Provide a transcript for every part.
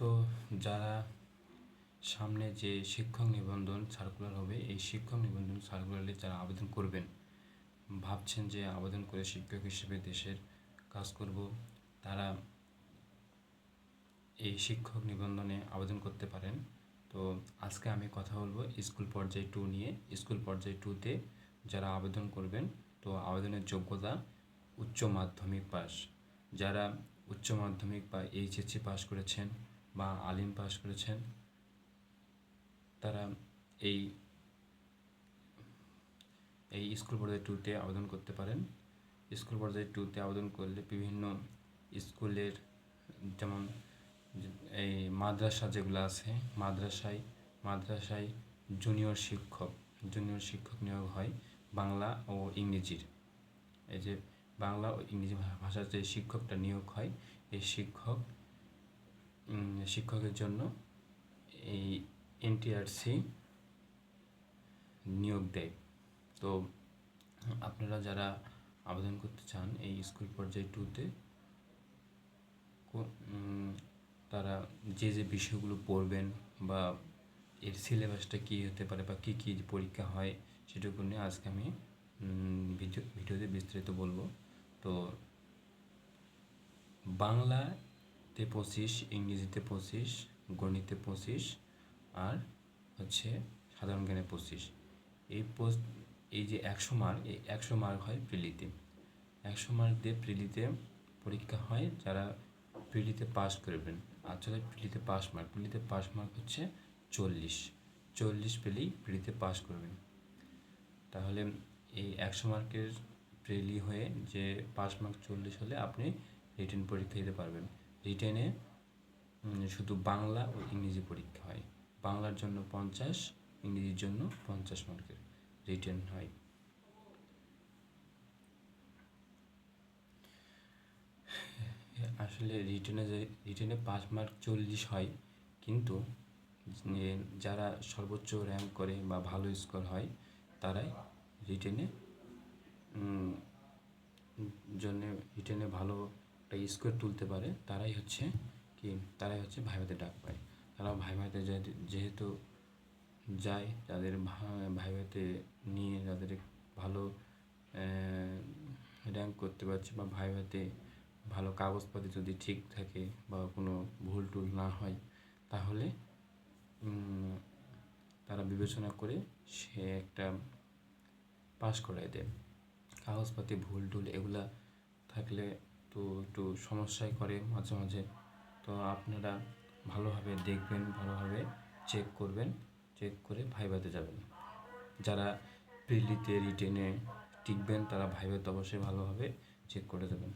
তো যারা সামনে যে শিক্ষক নিবন্ধন সার্কুলার হবে, এই শিক্ষক নিবন্ধন সার্কুলারে যারা আবেদন করবেন, ভাবছেন যে আবেদন করে শিক্ষক হিসেবে দেশের কাজ করব, তারা এই শিক্ষক নিবন্ধনে আবেদন করতে পারেন। তো আজকে আমি কথা বলব স্কুল পর্যায়ে টু নিয়ে। স্কুল পর্যায়ে টুতে যারা আবেদন করবেন, তো আবেদনের যোগ্যতা উচ্চ মাধ্যমিক পাস। যারা উচ্চ মাধ্যমিক বা এইচএসসি পাস করেছেন বা আলিম পাশ করেছেন, তারা এই এই স্কুল পর্যায়ে টুতে আবেদন করতে পারেন। স্কুল পর্যায়ে টুতে আবেদন করলে বিভিন্ন স্কুলের যেমন এই মাদ্রাসা যেগুলো আছে, মাদ্রাসায় মাদ্রাসায় জুনিয়র শিক্ষক জুনিয়র শিক্ষক নিয়োগ হয় বাংলা ও ইংরেজির। এই যে বাংলা ও ইংরেজি ভাষার যে শিক্ষকটা নিয়োগ হয়, এই শিক্ষক শিক্ষকের জন্য এই এনটিআরসি নিয়োগ দেয়। তো আপনারা যারা আবেদন করতে চান এই স্কুল পর্যায়ে টুতে তারা যে যে বিষয়গুলো পড়বেন বা এর সিলেবাসটা কী হতে পারে বা কী কী পরীক্ষা হয় সেটুকু নিয়ে আজকে আমি ভিডিও, ভিডিওতে বিস্তারিত বলব। তো বাংলাতে পঁচিশ, ইংরেজিতে পঁচিশ, গণিতে পঁচিশ আর হচ্ছে সাধারণ জ্ঞানে পঁচিশ। এই এই যে একশো মার্ক, এই একশো মার্ক হয় প্রিলিতে। একশো মার্ক দিয়ে প্রিলিতে পরীক্ষা হয় যারা প্রিলিতে পাস করবেন। আসলে প্রিলিতে পাস মার্ক, প্রিলিতে পাস মার্ক হচ্ছে চল্লিশ। চল্লিশ পেলেই প্রিলিতে পাস করবেন। তাহলে এই একশো মার্কের প্রিলি হয়ে যে পাস মার্ক চল্লিশ হলে আপনি রিটেন পরীক্ষা দিতে পারবেন। রিটেনে শুধু বাংলা ও ইংরেজি পরীক্ষা হয়। বাংলার জন্য পঞ্চাশ, ইংরেজির জন্য পঞ্চাশ মার্কের রিটেন হয়। আসলে রিটেনে যে রিটেনে পাঁচ মার্ক চল্লিশ হয়, কিন্তু যারা সর্বোচ্চ র্যাঙ্ক করে বা ভালো স্কোর হয়, তারাই রিটেনে জন্য রিটেনে ভালো একটা স্কোর তুলতে পারে, তারাই হচ্ছে কি, তারাই হচ্ছে ভাই ভাইভাতে ডাক পায়। তারা ভাই ভাইভাতে যেহেতু যায়, তাদের ভাই ভাইভাতে নিয়ে তাদের ভালো র্যাঙ্ক করতে পারছে বা ভাই ভাইভাতে ভালো কাগজপাতি যদি ঠিক থাকে বা কোনো ভুল টুল না হয়, তাহলে তারা বিবেচনা করে সে একটা পাস করাই দেয়। কাগজপাতি, ভুল টুল এগুলা থাকলে তো একটু সমস্যায় করে মাঝে মাঝে। তো আপনারা ভালোভাবে দেখবেন, ভালোভাবে চেক করবেন। চেক করে ভাইভাতে যাবেন। যারা প্রিলিতে রিটেনে টিকবেন, তারা ভাইভাতে অবশ্যই ভালোভাবে চেক করে দেবেন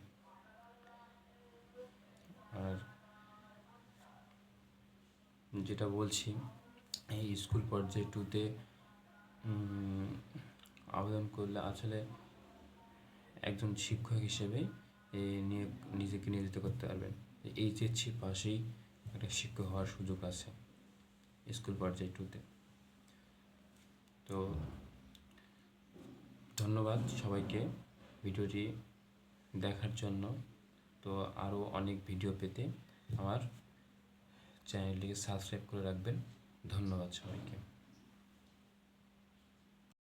আর যেটা বলছি, এই স্কুল পর্যায়ে টুতে আবেদন করলে আসলে একজন শিক্ষক হিসেবে নিয়ে নিজেকে নিয়োজিত করতে পারবেন। এইচএসসি পাশেই একটা শিক্ষক হওয়ার সুযোগ আছে স্কুল পর্যায়ে টুতে। তো ধন্যবাদ সবাইকে ভিডিওটি দেখার জন্য। তো আরও অনেক ভিডিও পেতে আমার চ্যানেলটিকে সাবস্ক্রাইব করে রাখবেন। ধন্যবাদ সবাইকে।